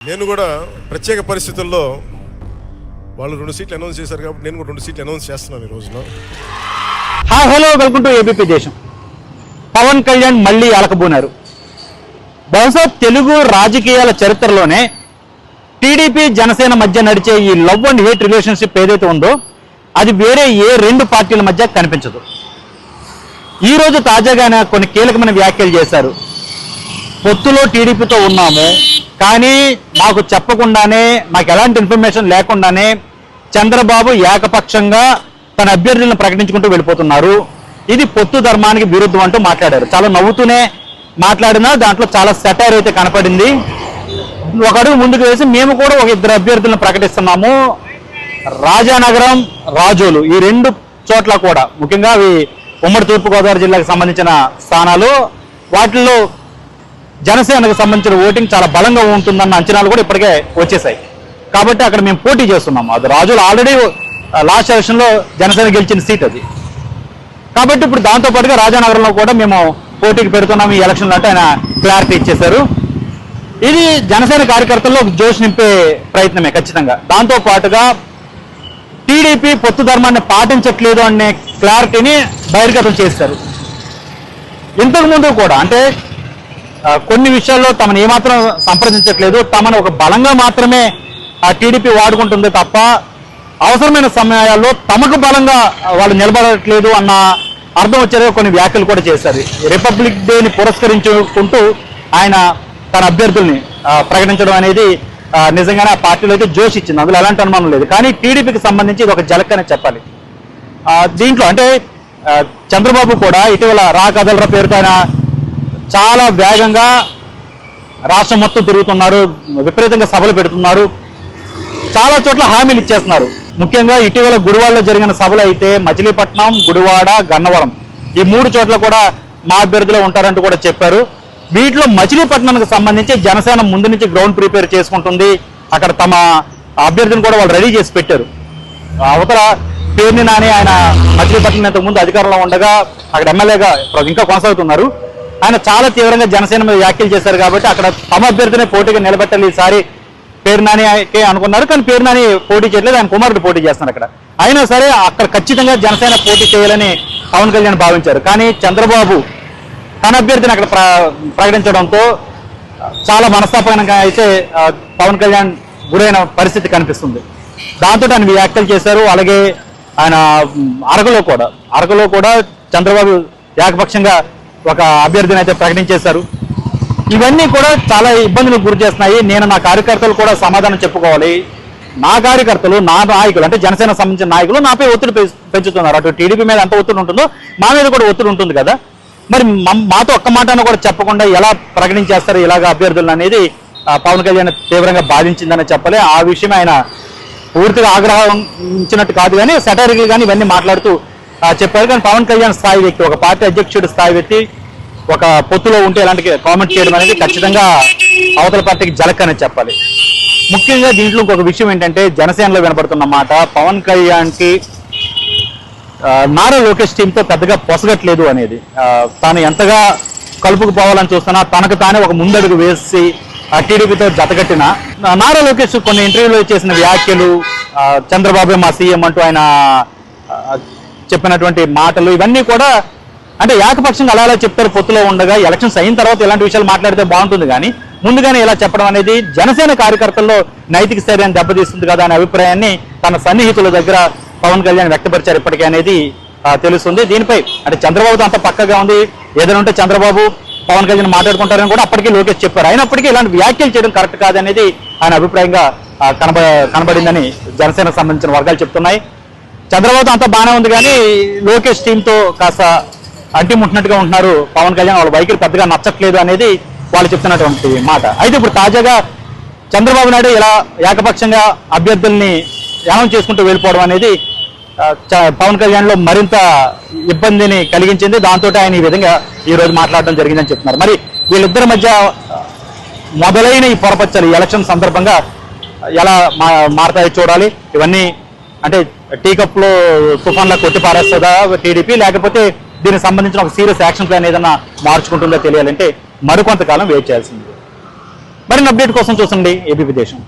నేను కూడా ప్రత్యేక పరిస్థితుల్లో వాళ్ళు రెండు సీట్లు అనౌన్స్ చేశారు కాబట్టి నేను కూడా రెండు సీట్లు అనౌన్స్ చేస్తున్నాను ఈ రోజున. Hi hello welcome to ABP Desam Pawan Kalyan మళ్ళీ అలకబోనారు బహుశా తెలుగు రాజకీయాల చరిత్రలోనే టీడీపీ జనసేన మధ్య నడిచే ఈ లవ్ అండ్ హేట్ రిలేషన్షిప్ ఏదైతే ఉందో అది వేరే ఏ రెండు పార్టీల మధ్య కనిపించదు. ఈ రోజు తాజాగానే కొన్ని కీలకమైన వ్యాఖ్యలు చేశారు పొత్తులో టీడీపీతో ఉన్నాము. కానీ మాకు చెప్పకుండానే మాకు ఎలాంటి ఇన్ఫర్మేషన్ లేకుండానే చంద్రబాబు ఏకపక్షంగా తన అభ్యర్థులను ప్రకటించుకుంటూ వెళ్ళిపోతున్నారు. ఇది పొత్తు ధర్మానికి విరుద్ధం అంటూ మాట్లాడారు. చాలా నవ్వుతూనే మాట్లాడినా దాంట్లో చాలా సెటైర్ అయితే కనపడింది. ఒక అడుగు ముందుకు వేసి మేము కూడా ఒక ఇద్దరు అభ్యర్థులను ప్రకటిస్తున్నాము. రాజానగరం రాజోలు ఈ రెండు చోట్ల కూడా ముఖ్యంగా అవి ఉమ్మడి తూర్పుగోదావరి జిల్లాకు సంబంధించిన స్థానాలు వాటిల్లో జనసేనకు సంబంధించిన ఓటింగ్ చాలా బలంగా ఉంటుందన్న అంచనాలు కూడా ఇప్పటికే వచ్చేసాయి. కాబట్టి అక్కడ మేము పోటీ చేస్తున్నాం. అది రాజులు ఆల్రెడీ లాస్ట్ ఎలక్షన్లో జనసేన గెలిచిన సీట్ అది. కాబట్టి ఇప్పుడు దాంతో పాటుగా రాజానగరంలో కూడా మేము పోటీకి పెడుతున్నాం. ఈ ఎలక్షన్లో అంటే ఆయన క్లారిటీ ఇచ్చేశారు. ఇది జనసేన కార్యకర్తల్లో జోష్ నింపే ప్రయత్నమే ఖచ్చితంగా. దాంతో పాటుగా టీడీపీ పొత్తు ధర్మాన్ని పాటించట్లేదు అనే క్లారిటీని బహిర్గతం చేస్తారు ఇంతకు ముందు కూడా అంటే కొన్ని విషయాల్లో తమను ఏమాత్రం సంప్రదించట్లేదు. తమను ఒక బలంగా మాత్రమే ఆ టీడీపీ వాడుకుంటుంది తప్ప అవసరమైన సమయాల్లో తమకు బలంగా వాళ్ళు నిలబడట్లేదు అన్న అర్థం వచ్చేది కొన్ని వ్యాఖ్యలు కూడా చేశారు. రిపబ్లిక్ డేని పురస్కరించుకుంటూ ఆయన తన అభ్యర్థుల్ని ప్రకటించడం అనేది నిజంగానే ఆ పార్టీలో అయితే జోష్ ఇచ్చింది. అందులో ఎలాంటి అనుమానం లేదు. కానీ టీడీపీకి సంబంధించి ఇది ఒక జలక్ అనే చెప్పాలి. దీంట్లో అంటే చంద్రబాబు కూడా ఇటీవల రా కదలరా పేరుతో ఆయన చాలా వేగంగా రాష్ట్రం మొత్తం తిరుగుతున్నారు విపరీతంగా సభలు పెడుతున్నారు. చాలా చోట్ల హామీలు ఇచ్చేస్తున్నారు. ముఖ్యంగా ఇటీవల గుడివాడలో జరిగిన సభలు అయితే మచిలీపట్నం గుడివాడ గన్నవరం. ఈ మూడు చోట్ల కూడా మా అభ్యర్థులు ఉంటారంటూ కూడా చెప్పారు. వీటిలో మచిలీపట్నానికి సంబంధించి జనసేన ముందు నుంచి గ్రౌండ్ ప్రిపేర్ చేసుకుంటుంది. అక్కడ తమ అభ్యర్థిని కూడా వాళ్ళు రెడీ చేసి పెట్టారు. అవతల పేరుని నాని ఆయన మచిలీపట్నం ఇంతకు ముందు అధికారంలో ఉండగా అక్కడ ఎమ్మెల్యేగా ఇంకా కొనసాగుతున్నారు. ఆయన చాలా తీవ్రంగా జనసేన మీద వ్యాఖ్యలు చేశారు కాబట్టి అక్కడ తమ అభ్యర్థిని పోటీగా నిలబెట్టాలి ఈసారి. పేరు నానికే అనుకున్నారు కానీ పేరు నాని పోటీ చేయట్లేదు ఆయన కుమారుడు పోటీ చేస్తున్నారు అక్కడ. అయినా సరే అక్కడ ఖచ్చితంగా జనసేన పోటీ చేయాలని పవన్ కళ్యాణ్ భావించారు. కానీ చంద్రబాబు తన అభ్యర్థిని అక్కడ ప్ర- ప్రకటించడంతో చాలా మనస్తాపనంగా అయితే పవన్ కళ్యాణ్ గురైన పరిస్థితి కనిపిస్తుంది. దాంతో ఆయన వ్యాఖ్యలు చేశారు అలాగే ఆయన అరకులో కూడా. అరకులో కూడా చంద్రబాబు ఏకపక్షంగా ఒక అభ్యర్థిని అయితే ప్రకటించేశారు. ఇవన్నీ కూడా చాలా ఇబ్బందులకు గురి చేస్తున్నాయి. నేను నా కార్యకర్తలు కూడా సమాధానం చెప్పుకోవాలి. నా కార్యకర్తలు నా నాయకులు అంటే జనసేన సంబంధించిన నాయకులు నాపై ఒత్తిడి పెంచుతున్నారు. అటు టీడీపీ మీద ఎంత ఒత్తిడి ఉంటుందో మా మీద కూడా ఒత్తిడి ఉంటుంది కదా. మరి మాతో ఒక్క మాటను కూడా చెప్పకుండా ఎలా ప్రకటించేస్తారు ఇలాగ అభ్యర్థులను అనేది పవన్ కళ్యాణ్ తీవ్రంగా బాధించిందని చెప్పాలి. ఆ విషయం ఆయన పూర్తిగా ఆగ్రహించినట్టు కాదు కానీ సెటరికల్ కానీ ఇవన్నీ మాట్లాడుతూ చెప్పారు కానీ పవన్ కళ్యాణ్ స్థాయి వ్యక్తి ఒక పార్టీ అధ్యక్షుడి స్థాయి వ్యక్తి ఒక పొత్తులో ఉంటే ఇలాంటి కామెంట్ చేయడం అనేది ఖచ్చితంగా అవతల పార్టీకి జలక్ అనేది చెప్పాలి. ముఖ్యంగా దీంట్లో ఇంకొక విషయం ఏంటంటే జనసేనలో వినపడుతున్న మాట పవన్ కళ్యాణ్కి నారా లోకేష్ టీంతో పెద్దగా పొసగట్లేదు అనేది. తాను ఎంతగా కలుపుకు పోవాలని చూస్తున్నా తనకు తానే ఒక ముందడుగు వేసి ఆ టీడీపీతో జతగట్టిన నారా లోకేష్ కొన్ని ఇంటర్వ్యూలో చేసిన వ్యాఖ్యలు చంద్రబాబు మా సీఎం అంటూ ఆయన చెప్పినటువంటి మాటలు ఇవన్నీ కూడా అంటే ఏకపక్షంగా అలా అలా చెప్తారు పొత్తులో ఉండగా ఎలక్షన్స్ అయిన తర్వాత ఇలాంటి విషయాలు మాట్లాడితే బాగుంటుంది కానీ ముందుగానే ఇలా చెప్పడం అనేది జనసేన కార్యకర్తల్లో నైతిక స్థైర్యాన్ని దెబ్బతీస్తుంది కదా అనే అభిప్రాయాన్ని తన సన్నిహితుల దగ్గర పవన్ కళ్యాణ్ వ్యక్తపరిచారు ఇప్పటికే అనేది తెలుస్తుంది. దీనిపై అంటే చంద్రబాబుతో అంత పక్కగా ఉంది. ఏదైనా ఉంటే చంద్రబాబు పవన్ కళ్యాణ్ మాట్లాడుకుంటారని కూడా అప్పటికీ లోకేష్ చెప్పారు. అయినప్పటికీ ఇలాంటి వ్యాఖ్యలు చేయడం కరెక్ట్ కాదనేది ఆయన అభిప్రాయంగా కనబ కనబడిందని జనసేనకు సంబంధించిన వర్గాలు చెప్తున్నాయి. చంద్రబాబు అంతా బాగానే ఉంది కానీ లోకేష్ టీంతో కాస్త అంటిముట్టినట్టుగా ఉంటున్నారు పవన్ కళ్యాణ్. వాళ్ళ వైఖరి పెద్దగా నచ్చట్లేదు అనేది వాళ్ళు చెప్తున్నటువంటి మాట. అయితే ఇప్పుడు తాజాగా చంద్రబాబు నాయుడు ఇలా ఏకపక్షంగా అభ్యర్థుల్ని యానం చేసుకుంటూ వెళ్ళిపోవడం అనేది చ- పవన్ కళ్యాణ్లో మరింత ఇబ్బందిని కలిగించింది. దాంతో ఆయన ఈ విధంగా ఈ రోజు మాట్లాడడం జరిగిందని చెప్తున్నారు. మరి వీళ్ళిద్దరి మధ్య మొదలైన ఈ పొరపచ్చలు ఎలక్షన్ సందర్భంగా ఎలా మా మారతాయో చూడాలి. ఇవన్నీ అంటే టీ కప్లో తుఫాన్లా కొట్టి పారేస్తుందా టీడీపీ? లేకపోతే దీనికి సంబంధించిన ఒక సీరియస్ యాక్షన్ ప్లాన్ ఏదైనా మార్చుకుంటుందో తెలియాలంటే మరికొంతకాలం వెయిట్ చేయాల్సింది. మరిన్ని అప్డేట్ కోసం చూసండి ఏబీపీ దేశం